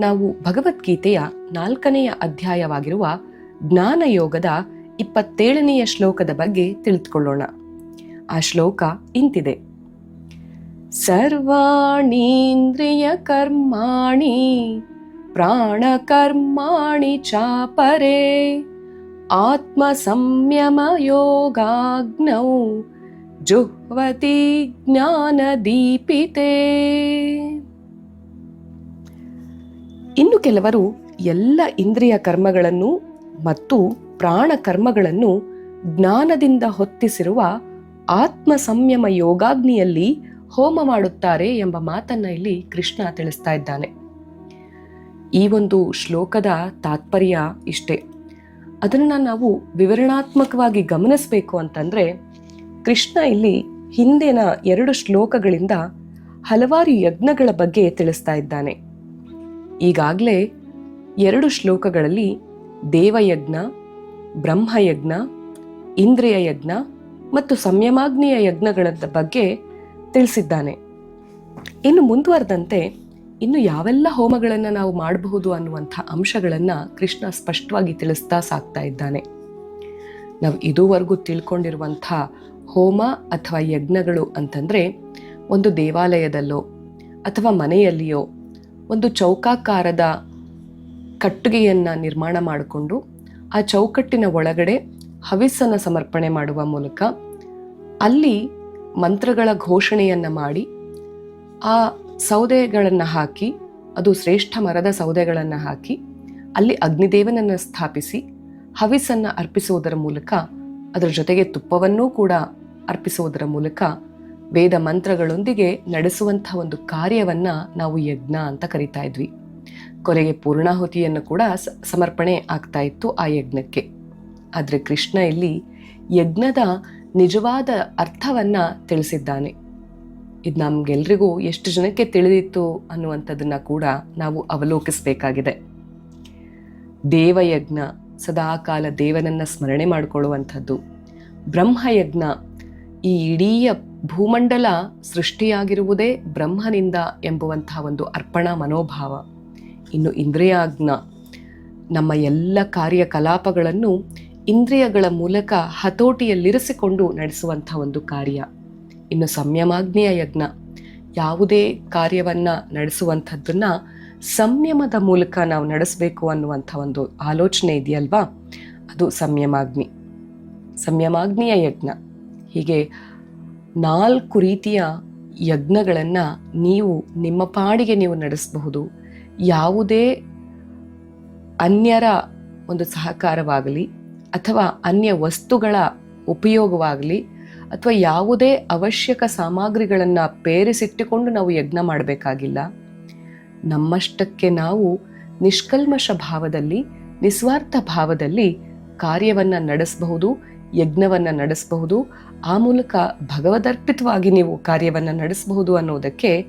ನಾವು ಭಗವದ್ಗೀತೆಯ ನಾಲ್ಕನೆಯ ಅಧ್ಯಾಯವಾಗಿರುವ ಜ್ಞಾನಯೋಗದ ಇಪ್ಪತ್ತೇಳನೆಯ ಶ್ಲೋಕದ ಬಗ್ಗೆ ತಿಳಿದುಕೊಳ್ಳೋಣ. ಆ ಶ್ಲೋಕ ಇಂತಿದೆ. ಸರ್ವಾಣೀಂದ್ರಿಯ ಕರ್ಮಾಣಿ, ಪ್ರಾಣಕರ್ಮಾಣಿ ಚಾಪರೆ ಆತ್ಮ ಸಂಯಮ ಯೋಗಾಗ್ನೌ ಜುಹ್ವತಿ ಜ್ಞಾನ ದೀಪಿತೆ ಇನ್ನು ಕೆಲವರು ಎಲ್ಲ ಇಂದ್ರಿಯ ಕರ್ಮಗಳನ್ನು ಮತ್ತು ಪ್ರಾಣ ಕರ್ಮಗಳನ್ನು ಜ್ಞಾನದಿಂದ ಹೊತ್ತಿಸಿರುವ ಆತ್ಮ ಸಂಯಮ ಯೋಗಾಗ್ನಿಯಲ್ಲಿ ಹೋಮ ಮಾಡುತ್ತಾರೆ ಎಂಬ ಮಾತನ್ನ ಇಲ್ಲಿ ಕೃಷ್ಣ ತಿಳಿಸ್ತಾ ಇದ್ದಾನೆ. ಈ ಒಂದು ಶ್ಲೋಕದ ತಾತ್ಪರ್ಯ ಇಷ್ಟೇ. ಅದನ್ನು ನಾವು ವಿವರಣಾತ್ಮಕವಾಗಿ ಗಮನಿಸಬೇಕು ಅಂತಂದ್ರೆ ಕೃಷ್ಣ ಇಲ್ಲಿ ಹಿಂದಿನ ಎರಡು ಶ್ಲೋಕಗಳಿಂದ ಹಲವಾರು ಯಜ್ಞಗಳ ಬಗ್ಗೆ ತಿಳಿಸ್ತಾ ಇದ್ದಾನೆ. ಈಗಾಗಲೇ ಎರಡು ಶ್ಲೋಕಗಳಲ್ಲಿ ದೇವಯಜ್ಞ, ಬ್ರಹ್ಮಯಜ್ಞ ಇಂದ್ರಿಯ ಯಜ್ಞ ಮತ್ತು ಸಂಯಮಾಗ್ನಿಯ ಯಜ್ಞಗಳ ಬಗ್ಗೆ ತಿಳಿಸಿದ್ದಾನೆ. ಇನ್ನು ಮುಂದುವರೆದಂತೆ ಇನ್ನು ಯಾವೆಲ್ಲ ಹೋಮಗಳನ್ನು ನಾವು ಮಾಡಬಹುದು ಅನ್ನುವಂಥ ಅಂಶಗಳನ್ನು ಕೃಷ್ಣ ಸ್ಪಷ್ಟವಾಗಿ ತಿಳಿಸ್ತಾ ಸಾಕ್ತಾ ಇದ್ದಾನೆ. ನಾವು ಇದುವರೆಗೂ ತಿಳ್ಕೊಂಡಿರುವಂಥ ಹೋಮ ಅಥವಾ ಯಜ್ಞಗಳು ಅಂತಂದರೆ ಒಂದು ದೇವಾಲಯದಲ್ಲೋ ಅಥವಾ ಮನೆಯಲ್ಲಿಯೋ ಒಂದು ಚೌಕಾಕಾರದ ಕಟ್ಟಿಗೆಯನ್ನು ನಿರ್ಮಾಣ ಮಾಡಿಕೊಂಡು ಆ ಚೌಕಟ್ಟಿನ ಒಳಗಡೆ ಹವಿಸ್ಸನ್ನು ಸಮರ್ಪಣೆ ಮಾಡುವ ಮೂಲಕ ಅಲ್ಲಿ ಮಂತ್ರಗಳ ಘೋಷಣೆಯನ್ನು ಮಾಡಿ ಆ ಸೌದೆಗಳನ್ನು ಹಾಕಿ, ಅದು ಶ್ರೇಷ್ಠ ಮರದ ಸೌದೆಗಳನ್ನು ಹಾಕಿ, ಅಲ್ಲಿ ಅಗ್ನಿದೇವನನ್ನು ಸ್ಥಾಪಿಸಿ ಹವಿಸ್ಸನ್ನು ಅರ್ಪಿಸುವುದರ ಮೂಲಕ, ಅದರ ಜೊತೆಗೆ ತುಪ್ಪವನ್ನೂ ಕೂಡ ಅರ್ಪಿಸುವುದರ ಮೂಲಕ ವೇದ ಮಂತ್ರಗಳೊಂದಿಗೆ ನಡೆಸುವಂಥ ಒಂದು ಕಾರ್ಯವನ್ನ ನಾವು ಯಜ್ಞ ಅಂತ ಕರಿತಾ ಇದ್ವಿ. ಕೊನೆಗೆ ಪೂರ್ಣಾಹುತಿಯನ್ನು ಕೂಡ ಸಮರ್ಪಣೆ ಆಗ್ತಾ ಇತ್ತು ಆ ಯಜ್ಞಕ್ಕೆ. ಆದರೆ ಕೃಷ್ಣ ಇಲ್ಲಿ ಯಜ್ಞದ ನಿಜವಾದ ಅರ್ಥವನ್ನ ತಿಳಿಸಿದ್ದಾನೆ. ಇದು ನಮ್ಗೆಲ್ರಿಗೂ ಎಷ್ಟು ಜನಕ್ಕೆ ತಿಳಿದಿತ್ತು ಅನ್ನುವಂಥದ್ದನ್ನು ಕೂಡ ನಾವು ಅವಲೋಕಿಸಬೇಕಾಗಿದೆ. ದೇವಯಜ್ಞ, ಸದಾಕಾಲ ದೇವನನ್ನ ಸ್ಮರಣೆ ಮಾಡಿಕೊಳ್ಳುವಂಥದ್ದು. ಬ್ರಹ್ಮಯಜ್ಞ ಈ ಇಡೀಯ ಭೂಮಂಡಲ ಸೃಷ್ಟಿಯಾಗಿರುವುದೇ ಬ್ರಹ್ಮನಿಂದ ಎಂಬುವಂತಹ ಒಂದು ಅರ್ಪಣಾ ಮನೋಭಾವ. ಇನ್ನು ಇಂದ್ರಿಯಾಜ್ಞ, ನಮ್ಮ ಎಲ್ಲ ಕಾರ್ಯಕಲಾಪಗಳನ್ನು ಇಂದ್ರಿಯಗಳ ಮೂಲಕ ಹತೋಟಿಯಲ್ಲಿರಿಸಿಕೊಂಡು ನಡೆಸುವಂಥ ಒಂದು ಕಾರ್ಯ. ಇನ್ನು ಸಂಯಮಾಗ್ನಿಯ ಯಜ್ಞ, ಯಾವುದೇ ಕಾರ್ಯವನ್ನು ನಡೆಸುವಂಥದ್ದನ್ನು ಸಂಯಮದ ಮೂಲಕ ನಾವು ನಡೆಸಬೇಕು ಅನ್ನುವಂಥ ಒಂದು ಆಲೋಚನೆ ಇದೆಯಲ್ವಾ? ಅದು ಸಂಯಮಾಗ್ನಿ ಸಂಯಮಾಗ್ನಿಯ ಯಜ್ಞ. ಹೀಗೆ ನಾಲ್ಕು ರೀತಿಯ ಯಜ್ಞಗಳನ್ನು ನೀವು ನಿಮ್ಮ ಪಾಡಿಗೆ ನೀವು ನಡೆಸಬಹುದು. ಯಾವುದೇ ಅನ್ಯರ ಒಂದು ಸಹಕಾರವಾಗಲಿ ಅಥವಾ ಅನ್ಯ ವಸ್ತುಗಳ ಉಪಯೋಗವಾಗಲಿ ಅಥವಾ ಯಾವುದೇ ಅವಶ್ಯಕ ಸಾಮಗ್ರಿಗಳನ್ನು ಪೇರಿಸಿಟ್ಟುಕೊಂಡು ನಾವು ಯಜ್ಞ ಮಾಡಬೇಕಾಗಿಲ್ಲ. ನಮ್ಮಷ್ಟಕ್ಕೆ ನಾವು ನಿಷ್ಕಲ್ಮಶ ಭಾವದಲ್ಲಿ, ನಿಸ್ವಾರ್ಥ ಭಾವದಲ್ಲಿ ಕಾರ್ಯವನ್ನ ನಡೆಸಬಹುದು, ಯಜ್ಞವನ್ನ ನಡೆಸಬಹುದು ಆ ಮೂಲಕ ಭಗವದರ್ಪಿತವಾಗಿ ನೀವು ಕಾರ್ಯವನ್ನು ನಡೆಸಬಹುದು ಅನ್ನೋದಕ್ಕೆ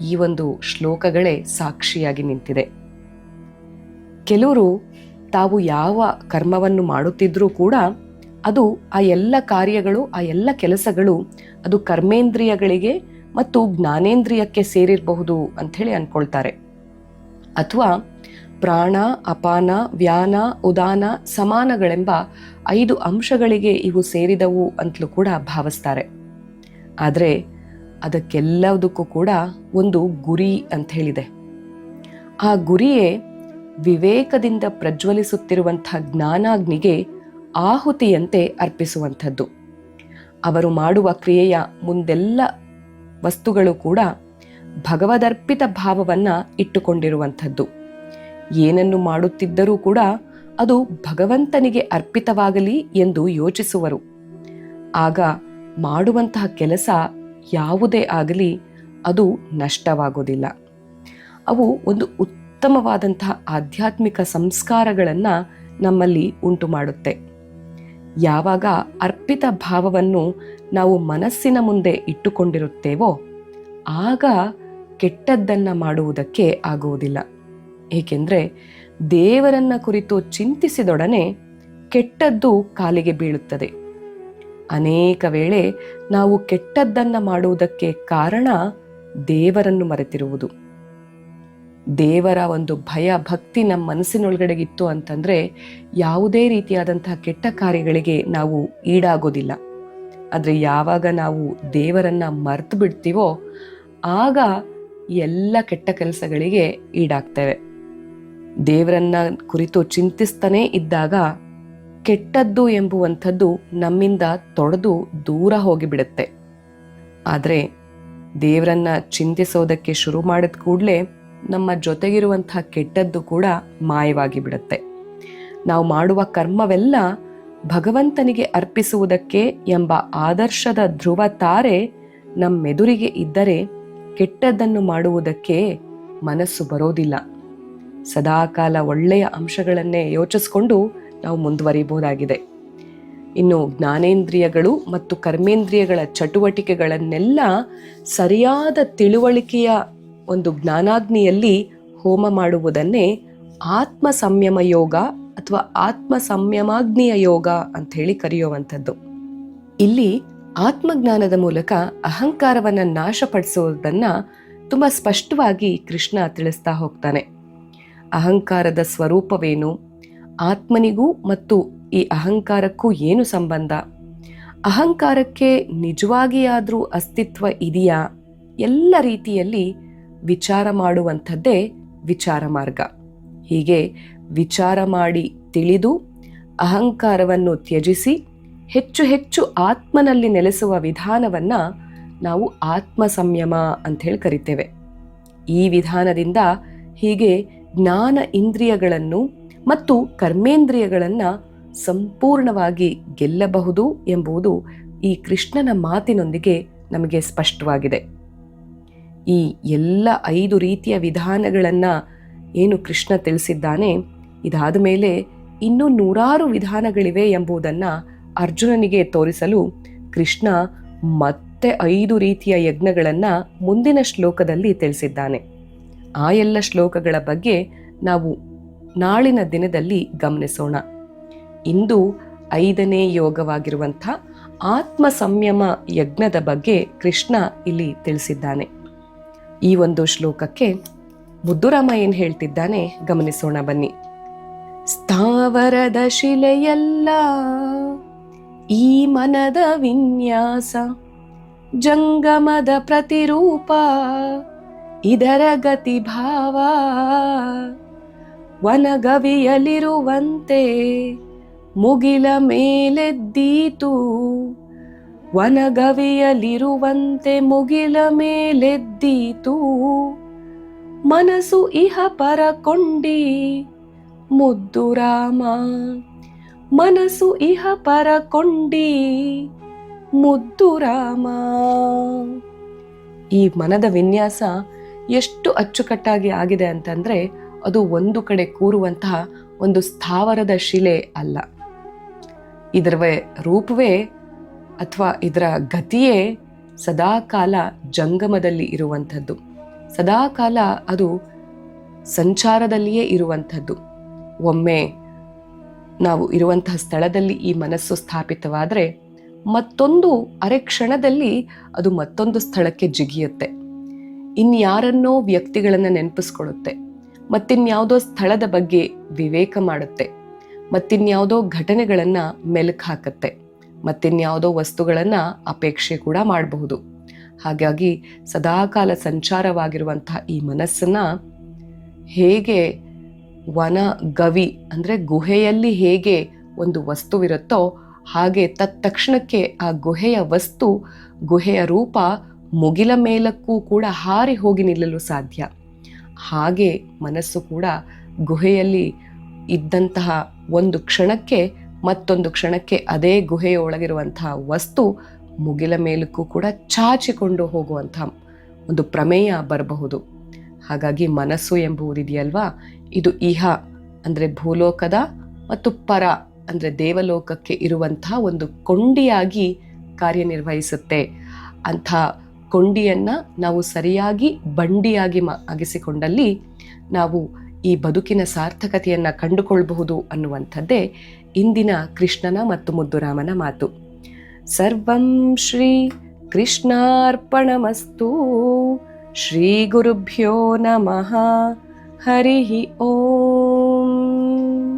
ಈ ಒಂದು ಶ್ಲೋಕಗಳೇ ಸಾಕ್ಷಿಯಾಗಿ ನಿಂತಿದೆ. ಕೆಲವರು ತಾವು ಯಾವ ಕರ್ಮವನ್ನು ಮಾಡುತ್ತಿದ್ರೂ ಕೂಡ ಅದು ಆ ಎಲ್ಲ ಕಾರ್ಯಗಳು, ಆ ಎಲ್ಲ ಕೆಲಸಗಳು ಅದು ಕರ್ಮೇಂದ್ರಿಯಗಳಿಗೆ ಮತ್ತು ಜ್ಞಾನೇಂದ್ರಿಯಕ್ಕೆ ಸೇರಿರಬಹುದು ಅಂಥೇಳಿ ಅಂದ್ಕೊಳ್ತಾರೆ. ಅಥವಾ ಪ್ರಾಣ, ಅಪಾನ, ವ್ಯಾನ, ಉದಾನ ಸಮಾನಗಳೆಂಬ ಐದು ಅಂಶಗಳಿಗೆ ಇವು ಸೇರಿದವು ಅಂತಲೂ ಕೂಡ ಭಾವಿಸ್ತಾರೆ. ಆದರೆ ಅದಕ್ಕೆಲ್ಲದಕ್ಕೂ ಕೂಡ ಒಂದು ಗುರಿ ಅಂತ ಹೇಳಿದೆ. ಆ ಗುರಿಯೇ ವಿವೇಕದಿಂದ ಪ್ರಜ್ವಲಿಸುತ್ತಿರುವಂಥ ಜ್ಞಾನಾಗ್ನಿಗೆ ಆಹುತಿಯಂತೆ ಅರ್ಪಿಸುವಂಥದ್ದು. ಅವರು ಮಾಡುವ ಕ್ರಿಯೆಯ ಮುಂದೆಲ್ಲ ವಸ್ತುಗಳು ಕೂಡ ಭಗವದರ್ಪಿತ ಭಾವವನ್ನು ಇಟ್ಟುಕೊಂಡಿರುವಂಥದ್ದು. ಏನನ್ನು ಮಾಡುತ್ತಿದ್ದರೂ ಕೂಡ ಅದು ಭಗವಂತನಿಗೆ ಅರ್ಪಿತವಾಗಲಿ ಎಂದು ಯೋಚಿಸುವರು. ಆಗ ಮಾಡುವಂತಹ ಕೆಲಸ ಯಾವುದೇ ಆಗಲಿ ಅದು ನಷ್ಟವಾಗೋದಿಲ್ಲ. ಅವು ಒಂದು ಉತ್ತಮವಾದಂತಹ ಆಧ್ಯಾತ್ಮಿಕ ಸಂಸ್ಕಾರಗಳನ್ನು ನಮ್ಮಲ್ಲಿ ಉಂಟು ಮಾಡುತ್ತೆ ಯಾವಾಗ ಅರ್ಪಿತ ಭಾವವನ್ನು ನಾವು ಮನಸ್ಸಿನ ಮುಂದೆ ಇಟ್ಟುಕೊಂಡಿರುತ್ತೇವೋ ಆಗ ಕೆಟ್ಟದ್ದನ್ನು ಮಾಡುವುದಕ್ಕೆ ಆಗುವುದಿಲ್ಲ. ಏಕೆಂದರೆ ದೇವರನ್ನ ಕುರಿತು ಚಿಂತಿಸಿದೊಡನೆ ಕೆಟ್ಟದ್ದು ಕಾಲಿಗೆ ಬೀಳುತ್ತದೆ. ಅನೇಕ ವೇಳೆ ನಾವು ಕೆಟ್ಟದ್ದನ್ನು ಮಾಡುವುದಕ್ಕೆ ಕಾರಣ ದೇವರನ್ನು ಮರೆತಿರುವುದು. ದೇವರ ಒಂದು ಭಯ ಭಕ್ತಿ ನಮ್ಮ ಮನಸ್ಸಿನೊಳಗಡೆಗಿತ್ತು ಅಂತಂದರೆ ಯಾವುದೇ ರೀತಿಯಾದಂತಹ ಕೆಟ್ಟ ಕಾರ್ಯಗಳಿಗೆ ನಾವು ಈಡಾಗೋದಿಲ್ಲ. ಆದರೆ ಯಾವಾಗ ನಾವು ದೇವರನ್ನ ಮರೆತು ಬಿಡ್ತೀವೋ ಆಗ ಎಲ್ಲ ಕೆಟ್ಟ ಕೆಲಸಗಳಿಗೆ ಈಡಾಗ್ತೇವೆ. ದೇವರನ್ನ ಕುರಿತು ಚಿಂತಿಸ್ತಾನೇ ಇದ್ದಾಗ ಕೆಟ್ಟದ್ದು ಎಂಬುವಂಥದ್ದು ನಮ್ಮಿಂದ ತೊಡೆದು ದೂರ ಹೋಗಿಬಿಡುತ್ತೆ. ಆದರೆ ದೇವರನ್ನ ಚಿಂತಿಸೋದಕ್ಕೆ ಶುರು ಮಾಡಿದ ಕೂಡಲೇ ನಮ್ಮ ಜೊತೆಗಿರುವಂತಹ ಕೆಟ್ಟದ್ದು ಕೂಡ ಮಾಯವಾಗಿ ಬಿಡುತ್ತೆ ನಾವು ಮಾಡುವ ಕರ್ಮವೆಲ್ಲ ಭಗವಂತನಿಗೆ ಅರ್ಪಿಸುವುದಕ್ಕೆ ಎಂಬ ಆದರ್ಶದ ಧ್ರುವ ತಾರೆ ನಮ್ಮೆದುರಿಗೆ ಇದ್ದರೆ ಕೆಟ್ಟದ್ದನ್ನು ಮಾಡುವುದಕ್ಕೆ ಮನಸ್ಸು ಬರೋದಿಲ್ಲ. ಸದಾಕಾಲ ಒಳ್ಳೆಯ ಅಂಶಗಳನ್ನೇ ಯೋಚಿಸ್ಕೊಂಡು ನಾವು ಮುಂದುವರಿಬಹುದಾಗಿದೆ ಇನ್ನು ಜ್ಞಾನೇಂದ್ರಿಯಗಳು ಮತ್ತು ಕರ್ಮೇಂದ್ರಿಯಗಳ ಚಟುವಟಿಕೆಗಳನ್ನೆಲ್ಲ ಸರಿಯಾದ ತಿಳುವಳಿಕೆಯ ಒಂದು ಜ್ಞಾನಾಗ್ನಿಯಲ್ಲಿ ಹೋಮ ಮಾಡುವುದನ್ನೇ ಆತ್ಮ ಸಂಯಮ ಯೋಗ ಅಥವಾ ಆತ್ಮ ಸಂಯಮಾಗ್ನಿಯ ಯೋಗ ಅಂತ ಹೇಳಿ ಕರೆಯುವಂಥದ್ದು. ಇಲ್ಲಿ ಆತ್ಮಜ್ಞಾನದ ಮೂಲಕ ಅಹಂಕಾರವನ್ನು ನಾಶಪಡಿಸುವುದನ್ನು ತುಂಬ ಸ್ಪಷ್ಟವಾಗಿ ಕೃಷ್ಣ ತಿಳಿಸ್ತಾ ಹೋಗ್ತಾನೆ. ಅಹಂಕಾರದ ಸ್ವರೂಪವೇನು? ಆತ್ಮನಿಗೂ ಮತ್ತು ಈ ಅಹಂಕಾರಕ್ಕೂ ಏನು ಸಂಬಂಧ? ಅಹಂಕಾರಕ್ಕೆ ನಿಜವಾಗಿಯಾದರೂ ಅಸ್ತಿತ್ವ ಇದೆಯಾ? ಎಲ್ಲ ರೀತಿಯಲ್ಲಿ ವಿಚಾರ ಮಾಡುವಂಥದ್ದೇ ವಿಚಾರ ಮಾರ್ಗ. ಹೀಗೆ ವಿಚಾರ ಮಾಡಿ ತಿಳಿದು ಅಹಂಕಾರವನ್ನು ತ್ಯಜಿಸಿ ಹೆಚ್ಚು ಹೆಚ್ಚು ಆತ್ಮನಲ್ಲಿ ನೆಲೆಸುವ ವಿಧಾನವನ್ನ ನಾವು ಆತ್ಮ ಸಂಯಮ ಅಂತ ಕರಿತೇವೆ. ಈ ವಿಧಾನದಿಂದ ಹೀಗೆ ಜ್ಞಾನ ಇಂದ್ರಿಯಗಳನ್ನು ಮತ್ತು ಕರ್ಮೇಂದ್ರಿಯಗಳನ್ನು ಸಂಪೂರ್ಣವಾಗಿ ಗೆಲ್ಲಬಹುದು ಎಂಬುದು ಈ ಕೃಷ್ಣನ ಮಾತಿನೊಂದಿಗೆ ನಮಗೆ ಸ್ಪಷ್ಟವಾಗಿದೆ. ಈ ಎಲ್ಲ ಐದು ರೀತಿಯ ವಿಧಾನಗಳನ್ನು ಏನು ಕೃಷ್ಣ ತಿಳಿಸಿದ್ದಾನೆ, ಇದಾದ ಮೇಲೆ ಇನ್ನೂ ನೂರಾರು ವಿಧಾನಗಳಿವೆ ಎಂಬುದನ್ನು ಅರ್ಜುನನಿಗೆ ತೋರಿಸಲು ಕೃಷ್ಣ ಮತ್ತೆ ಐದು ರೀತಿಯ ಯಜ್ಞಗಳನ್ನು ಮುಂದಿನ ಶ್ಲೋಕದಲ್ಲಿ ತಿಳಿಸಿದ್ದಾನೆ. ಆ ಎಲ್ಲ ಶ್ಲೋಕಗಳ ಬಗ್ಗೆ ನಾವು ನಾಳಿನ ದಿನದಲ್ಲಿ ಗಮನಿಸೋಣ. ಇಂದು ಐದನೇ ಯೋಗವಾಗಿರುವಂಥ ಆತ್ಮ ಸಂಯಮ ಯಜ್ಞದ ಬಗ್ಗೆ ಕೃಷ್ಣ ಇಲ್ಲಿ ತಿಳಿಸಿದ್ದಾನೆ. ಈ ಒಂದು ಶ್ಲೋಕಕ್ಕೆ ಮುದ್ದುರಾಮ ಏನು ಹೇಳ್ತಿದ್ದಾನೆ, ಗಮನಿಸೋಣ ಬನ್ನಿ. ಸ್ಥಾವರದ ಶಿಲೆಯಲ್ಲ, ಈ ಮನದ ವಿನ್ಯಾಸ, ಜಂಗಮದ ಪ್ರತಿರೂಪ ಇದರ ಗತಿ ಭಾವ ವನಗವಿಯಲಿರುವಂತೆ ಮುಗಿಲ ಮೇಲೆದ್ದೀತು. ವನಗವಿಯಲಿರುವಂತೆ ಮುಗಿಲ ಮೇಲೆದ್ದೀತು. ಮನಸ್ಸು ಇಹ ಪರಕೊಂಡಿ ಮುದ್ದು ರಾಮ. ಮನಸ್ಸು ಇಹ ಪರಕೊಂಡಿ ಮುದ್ದು ರಾಮ. ಈ ಮನದ ವಿನ್ಯಾಸ ಎಷ್ಟು ಅಚ್ಚುಕಟ್ಟಾಗಿ ಆಗಿದೆ ಅಂತಂದರೆ ಅದು ಒಂದು ಕಡೆ ಕೂರುವಂತಹ ಒಂದು ಸ್ಥಾವರದ ಶಿಲೆ ಅಲ್ಲ. ಇದರ ರೂಪವೇ ಅಥವಾ ಇದರ ಗತಿಯೇ ಸದಾಕಾಲ ಜಂಗಮದಲ್ಲಿ ಇರುವಂಥದ್ದು. ಸದಾಕಾಲ ಅದು ಸಂಚಾರದಲ್ಲಿಯೇ ಇರುವಂಥದ್ದು. ಒಮ್ಮೆ ನಾವು ಇರುವಂತಹ ಸ್ಥಳದಲ್ಲಿ ಈ ಮನಸ್ಸು ಸ್ಥಾಪಿತವಾದರೆ ಮತ್ತೊಂದು ಅರೆ ಕ್ಷಣದಲ್ಲಿ ಅದು ಮತ್ತೊಂದು ಸ್ಥಳಕ್ಕೆ ಜಿಗಿಯುತ್ತೆ. ಇನ್ಯಾರನ್ನೋ ವ್ಯಕ್ತಿಗಳನ್ನು ನೆನಪಿಸ್ಕೊಳ್ಳುತ್ತೆ. ಮತ್ತಿನ್ಯಾವುದೋ ಸ್ಥಳದ ಬಗ್ಗೆ ವಿವೇಕ ಮಾಡುತ್ತೆ. ಮತ್ತಿನ್ಯಾವುದೋ ಘಟನೆಗಳನ್ನು ಮೆಲುಕು ಹಾಕುತ್ತೆ. ಮತ್ತಿನ್ಯಾವುದೋ ವಸ್ತುಗಳನ್ನು ಅಪೇಕ್ಷೆ ಕೂಡ ಮಾಡಬಹುದು. ಹಾಗಾಗಿ ಸದಾಕಾಲ ಸಂಚಾರವಾಗಿರುವಂತಹ ಈ ಮನಸ್ಸನ್ನ ಹೇಗೆ ವನ, ಗವಿ ಅಂದರೆ ಗುಹೆಯಲ್ಲಿ ಹೇಗೆ ಒಂದು ವಸ್ತುವಿರುತ್ತೋ ಹಾಗೆ ತತ್ಕ್ಷಣಕ್ಕೆ ಆ ಗುಹೆಯ ವಸ್ತು, ಗುಹೆಯ ರೂಪ ಮುಗಿಲ ಮೇಲಕ್ಕೂ ಕೂಡ ಹಾರಿ ಹೋಗಿ ನಿಲ್ಲಲು ಸಾಧ್ಯ. ಹಾಗೆ ಮನಸ್ಸು ಕೂಡ ಗುಹೆಯಲ್ಲಿ ಇದ್ದಂತಹ ಒಂದು ಕ್ಷಣಕ್ಕೆ, ಮತ್ತೊಂದು ಕ್ಷಣಕ್ಕೆ ಅದೇ ಗುಹೆಯ ಒಳಗಿರುವಂತಹ ವಸ್ತು ಮುಗಿಲ ಮೇಲಕ್ಕೂ ಕೂಡ ಚಾಚಿಕೊಂಡು ಹೋಗುವಂತಹ ಒಂದು ಪ್ರಮೇಯ ಬರಬಹುದು. ಹಾಗಾಗಿ ಮನಸ್ಸು ಎಂಬುವುದಿದೆಯಲ್ವಾ? ಇದು ಇಹ, ಅಂದರೆ ಭೂಲೋಕದ ಮತ್ತು ಪರ, ಅಂದರೆ ದೇವಲೋಕಕ್ಕೆ ಇರುವಂತಹ ಒಂದು ಕೊಂಡಿಯಾಗಿ ಕಾರ್ಯನಿರ್ವಹಿಸುತ್ತೆ. ಅಂಥ ಕೊಂಡಿಯನ್ನು ನಾವು ಸರಿಯಾಗಿ ಬಂಡಿಯಾಗಿ ಮ ನಾವು ಈ ಬದುಕಿನ ಸಾರ್ಥಕತೆಯನ್ನು ಕಂಡುಕೊಳ್ಬಹುದು ಅನ್ನುವಂಥದ್ದೇ ಇಂದಿನ ಕೃಷ್ಣನ ಮತ್ತು ಮುದ್ದುರಾಮನ ಮಾತು. ಸರ್ವಂ ಶ್ರೀ ಕೃಷ್ಣಾರ್ಪಣಮಸ್ತು. ಶ್ರೀ ಗುರುಭ್ಯೋ ನಮಃ. ಹರಿ ಓಂ.